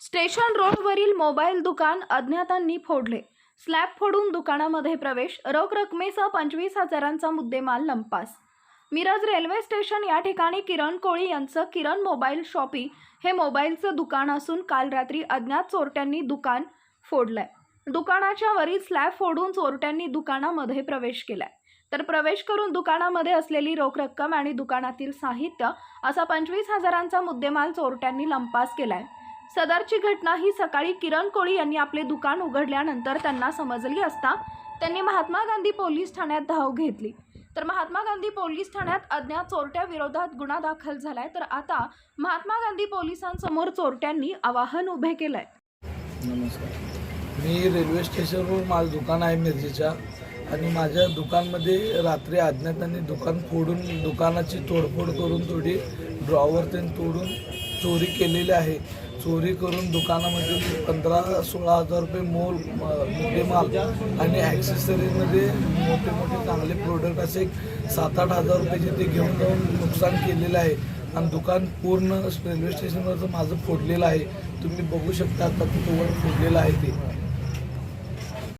Station रोडवरील mobile दुकान अज्ञातांनी फोडले. स्लॅब फोडून दुकानामध्ये प्रवेश रोख रकमेसह पंचवीस हजारांचा मुद्देमाल लंपास. मिरज रेल्वे स्टेशन या ठिकाणी किरण कोळी यांचं किरण मोबाईल शॉपी हे मोबाईलचं दुकान असून काल रात्री अज्ञात चोरट्यांनी दुकान फोडलंय. दुकानाच्या वरील स्लॅब फोडून चोरट्यांनी दुकानामध्ये प्रवेश केलाय. तर प्रवेश करून दुकानामध्ये असलेली रोख रक्कम आणि दुकानातील साहित्य असा पंचवीस हजारांचा मुद्देमाल चोरट्यांनी लंपास केलाय. सदरची घटना ही सकाळी किरण कोळी यांनी आपले दुकान उघडल्यानंतर त्यांना समजली असता त्यांनी महात्मा गांधी पोलीस ठाण्यात धाव घेतली. तर महात्मा गांधी पोलीस ठाण्यात अज्ञात चोरट्याविरोधात गुन्हा दाखल झालाय. तर आता महात्मा गांधी पोलिसांसमोर चोरट्यांनी आवाहन उभे केलंय. नमस्कार. मी रेल्वे स्टेशनवर माझं दुकान आहे मिरजेच्या आणि माझ्या दुकानमध्ये रात्री अज्ञातांनी दुकान फोडून दुकानाची तोडफोड करून थोडी ड्रॉवर ते तोडून चोरी केलेली आहे. चोरी करून दुकानामध्ये पंधरा सोळा हजार रुपये मोल मोठे माल आणि ॲक्सेसरीमध्ये मोठे मोठे चांगले प्रोडक्ट असे सात आठ हजार रुपयाचे ते घेऊन जाऊन नुकसान केलेलं आहे. आणि दुकान पूर्ण रेल्वे स्टेशनवरचं माझं फोडलेलं आहे. तुम्ही बघू शकता आता तिथं वर फोडलेलं आहे ते.